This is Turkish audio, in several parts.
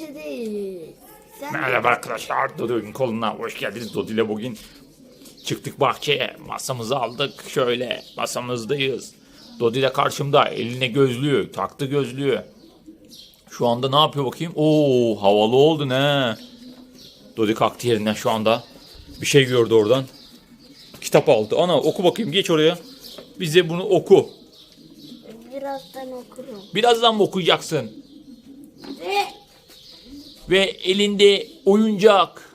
bahçedeyiz. Sen Merhaba arkadaşlar, Dodo'nun koluna hoş geldiniz. Dodo ile bugün çıktık bahçeye, masamızı aldık. Şöyle masamızdayız. Dodo ile karşımda, eline gözlüğü, taktı gözlüğü. Şu anda ne yapıyor bakayım? Oo, havalı oldu ne? Dodo kalktı yerinden şu anda. Bir şey gördü oradan. Kitap aldı. Ana oku bakayım, geç oraya. Bize bunu oku. birazdan okurum. Birazdan mı okuyacaksın? Ve ve elinde oyuncak.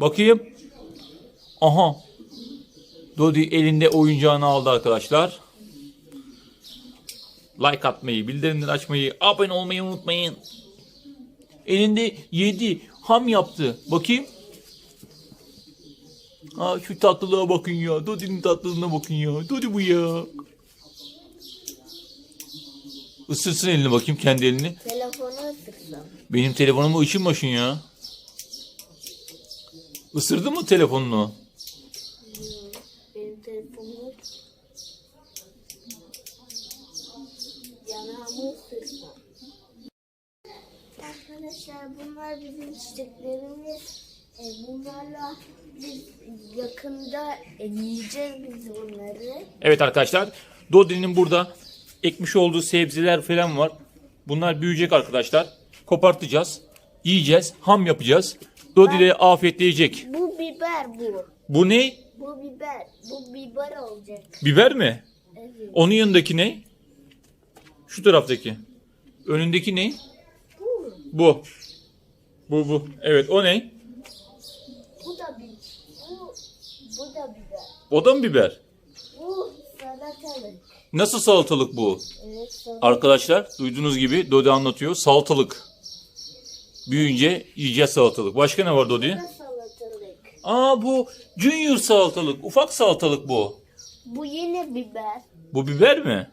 Bakayım. Aha. Dodi elinde oyuncağını aldı arkadaşlar. Like atmayı, bildirimleri açmayı, abone olmayı unutmayın. Elinde yedi ham yaptı. Bakayım. Aa, şu tatlılığa bakın ya. Dodi'nin tatlılığına bakın ya. Dodi bu ya. Isırsın elini bakayım kendi elini. Benim telefonumu ışınmasın ya. Isırdın mı telefonunu? Benim yanağımı. Arkadaşlar bunlar bizim çiçeklerimiz. E, bunlarla biz yakında e, yiyeceğiz biz bunları. Evet arkadaşlar. Dodi'nin burada ekmiş olduğu sebzeler falan var. Bunlar büyüyecek arkadaşlar. Kopartacağız. Yiyeceğiz. Ham yapacağız. Dodi de afiyetle yiyecek. Bu biber bu. Bu ne? Bu biber. Bu biber olacak. Biber mi? Evet. Onun yanındaki ne? Şu taraftaki. Önündeki ne? Bu. Bu. Bu bu. Evet o ne? Bu da bir. Bu. Bu da biber. O da mı biber? Bu salatalık. Nasıl salatalık bu? Evet salatalık. Arkadaşlar duyduğunuz gibi Dodi anlatıyor. Salatalık. Büyüyünce yiyeceğiz salatalık. Başka ne var Dodi? Salatalık. Aa bu junior salatalık. Ufak salatalık bu. Bu yine biber. Bu biber mi?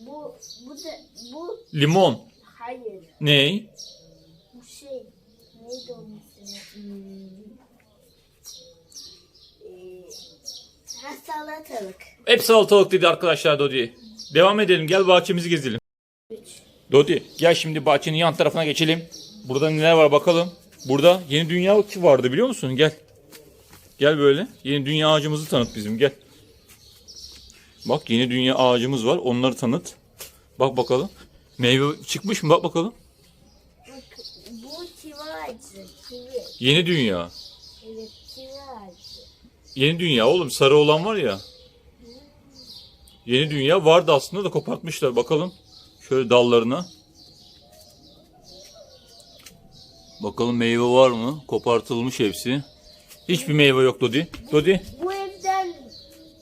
Bu bu da bu Limon. hayır. Ney? Bu şey neydi onun ismi? Hmm. Ee, salatalık. Hep salatalık dedi arkadaşlar Dodi. Devam edelim. Gel bahçemizi gezelim. Dodi gel şimdi bahçenin yan tarafına geçelim. Burada neler var bakalım. Burada yeni dünya vardı biliyor musun? Gel. Gel böyle. Yeni dünya ağacımızı tanıt bizim gel. Bak yeni dünya ağacımız var. Onları tanıt. Bak bakalım. Meyve çıkmış mı? Bak bakalım. Bak bu kivi ağacı. Kivi. Yeni dünya. Evet kivi ağacı. Yeni dünya oğlum sarı olan var ya. Yeni dünya vardı aslında da kopartmışlar. Bakalım. Şöyle dallarına. Bakalım meyve var mı? Kopartılmış hepsi. Hiçbir meyve yok Dodi. Dodi. Bu evden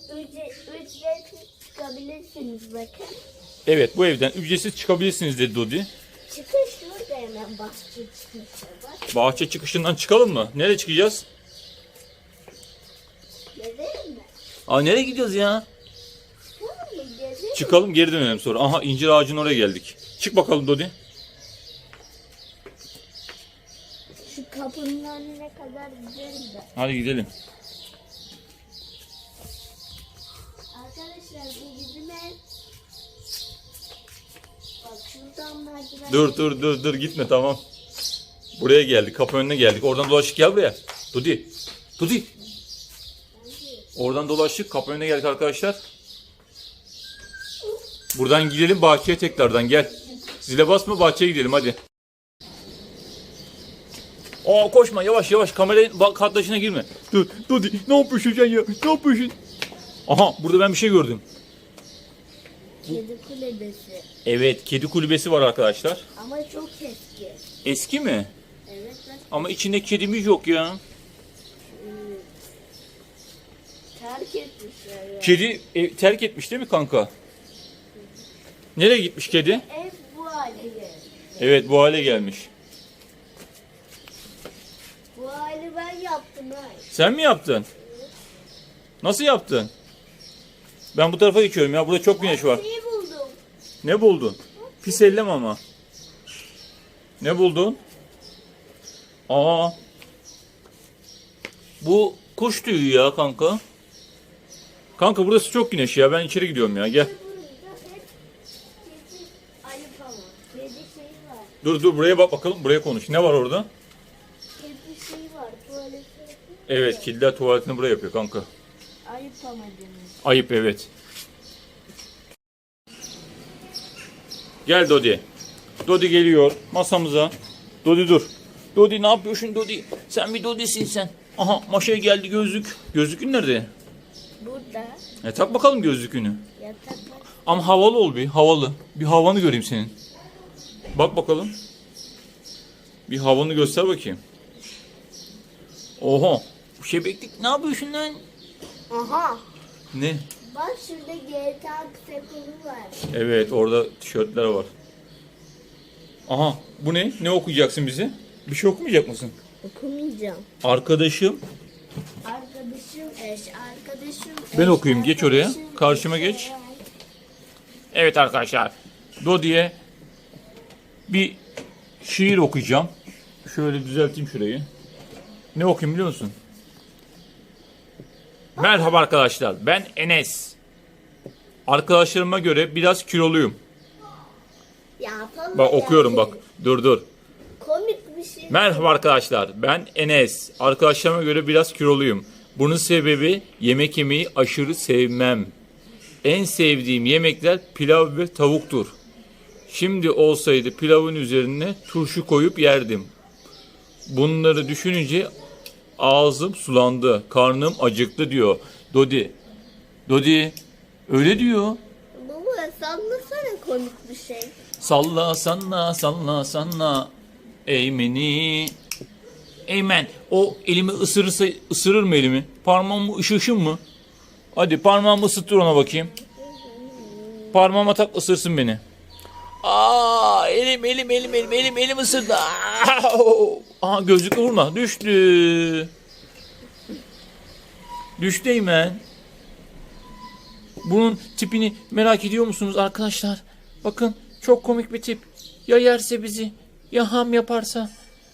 ücret, ücretsiz çıkabilirsiniz bakın. Evet bu evden ücretsiz çıkabilirsiniz dedi Dodi. Çıkış şurada hemen bahçe çıkışa bak. Bahçe çıkışından çıkalım mı? Nereye çıkacağız? Gezelim mi? Aa nereye gidiyoruz ya? Çıkalım geri dönelim sonra. Aha incir ağacının oraya geldik. Çık bakalım Dodi. Şu kapının önüne kadar gidelim de. Hadi gidelim. Arkadaşlar bu bizim ev. Bak şuradan merdiven. Dur dur dur dur gitme tamam. Buraya geldik. Kapı önüne geldik. Oradan dolaştık gel buraya. Dudi. Dudi. Oradan dolaştık. Kapı önüne geldik arkadaşlar. Buradan gidelim bahçeye tekrardan gel. Zile basma bahçeye gidelim hadi. Aa koşma yavaş yavaş kameranın katlaşına girme. Dur Dudi ne yapıyorsun sen ya? Ne yapıyorsun? Aha burada ben bir şey gördüm. Kedi kulübesi. Evet kedi kulübesi var arkadaşlar. Ama çok eski. Eski mi? Evet bak Ama içinde kedimiz yok ya. terk etmişler ya. Kedi ev- terk etmiş değil mi kanka? Nereye gitmiş kedi? Ev bu hale geldi. Evet bu hale gelmiş. Bu hali ben yaptım ha. Sen mi yaptın? Nasıl yaptın? Ben bu tarafa geçiyorum ya. Burada çok güneş var. Neyi buldum? Ne buldun? Pis ellem ama. Ne buldun? Aa. Bu kuş tüyü ya kanka. Kanka burası çok güneş ya. Ben içeri gidiyorum ya. Gel. Burada hep kedi. Kedi şeyi var. Dur dur buraya bak bakalım. Buraya konuş. Ne var orada? Hep bir şey var. Tuvalete. Evet kediler tuvaletini buraya yapıyor kanka. Ayıp ama demiş. Ayıp evet. Gel Dodi. Dodi geliyor masamıza. Dodi dur. Dodi ne yapıyorsun Dodi? Sen bir Dodi'sin sen. Aha maşaya geldi gözlük. Gözlükün nerede? Burada E tak bakalım gözlükünü. yatak var. Ama havalı ol bir havalı. Bir havanı göreyim senin. Bak bakalım. Bir havanı göster bakayım. Oho. Şebeklik ne yapıyorsun lan? Aha. Ne? Bak şurada GTA kolu var. Evet orada tişörtler var. Aha bu ne? Ne okuyacaksın bize? Bir şey okumayacak mısın? Okumayacağım. Arkadaşım. Arkadaşım eş, arkadaşım eş. Ben okuyayım, geç oraya. Karşıma geç. Evet arkadaşlar. Dodi'ye bir şiir okuyacağım. Şöyle düzelteyim şurayı. Ne okuyayım biliyor musun? Merhaba arkadaşlar. Ben Enes. Arkadaşlarıma göre biraz kiloluyum. Yapalım Bak okuyorum bak. Dur dur. Komik bir şey. Merhaba arkadaşlar. Ben Enes. Arkadaşlarıma göre biraz kiloluyum. Bunun sebebi yemek yemeyi aşırı sevmem. En sevdiğim yemekler pilav ve tavuktur. Şimdi olsaydı pilavın üzerine turşu koyup yerdim. Bunları düşününce ağzım sulandı. Karnım acıktı diyor. Dodi. Dodi. Öyle diyor. Baba sallasana komik bir şey. Salla salla salla salla Eymeni Eymen o elimi ısırırsa ısırır mı elimi? Parmağımı ışışın mı? Hadi parmağımı ısıtır ona bakayım. Parmağıma tak ısırsın beni. Aa elim elim elim elim elim elim ısırdı. Aa, Aha gözlükle vurma düştü. Düştü Eymen. Bunun tipini merak ediyor musunuz arkadaşlar? Bakın çok komik bir tip. Ya yerse bizi, ya ham yaparsa,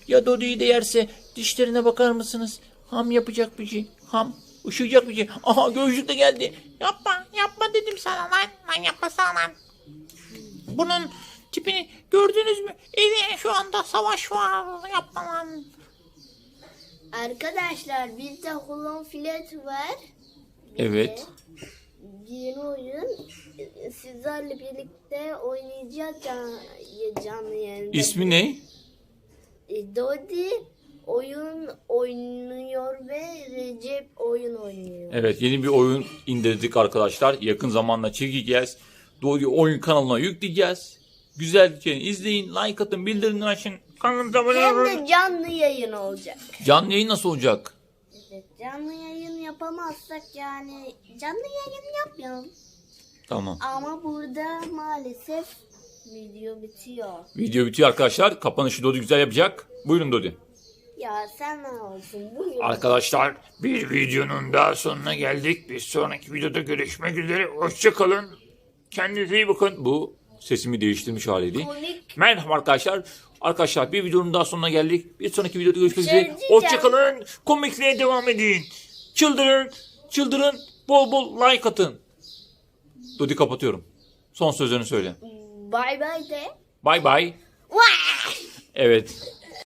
ya Dodi'yi de yerse dişlerine bakar mısınız? Ham yapacak bir şey, ham, ışıyacak bir şey. Aha gözlük de geldi. Yapma, yapma dedim sana lan. Lan yapmasana lan. Bunun tipini gördünüz mü? Eli şu anda savaş var. Yapma lan. Arkadaşlar bizde Hulon Filet var. Evet. Yeni oyun. Sizlerle birlikte oynayacağız can, canlı yayında. İsmi ne? E, Dodi oyun oynuyor ve Recep oyun oynuyor. Evet yeni bir oyun indirdik arkadaşlar. Yakın zamanda çekeceğiz. Dodi oyun kanalına yükleyeceğiz. Güzelce izleyin, like atın, bildirimleri açın. Kanalımıza abone Hem olun. de canlı yayın olacak. Canlı yayın nasıl olacak? Evet, canlı yayın yapamazsak yani canlı yayın yapmayalım. Tamam. Ama burada maalesef video bitiyor. Video bitiyor arkadaşlar. Kapanışı Dodi güzel yapacak. Buyurun Dodi. Ya sen ne olsun buyur. Arkadaşlar bir videonun daha sonuna geldik. Bir sonraki videoda görüşmek üzere. Hoşçakalın. Kendinize iyi bakın. Bu sesimi değiştirmiş haliydi. Komik. Merhaba arkadaşlar. Arkadaşlar bir videonun daha sonuna geldik. Bir sonraki videoda görüşmek Şey üzere. diyeceğim. Hoşçakalın. Komikliğe devam edin. Çıldırın. Çıldırın. Bol bol like atın. Dodi kapatıyorum. Son sözlerini söyle. Bay bay de. Bay bay. Evet.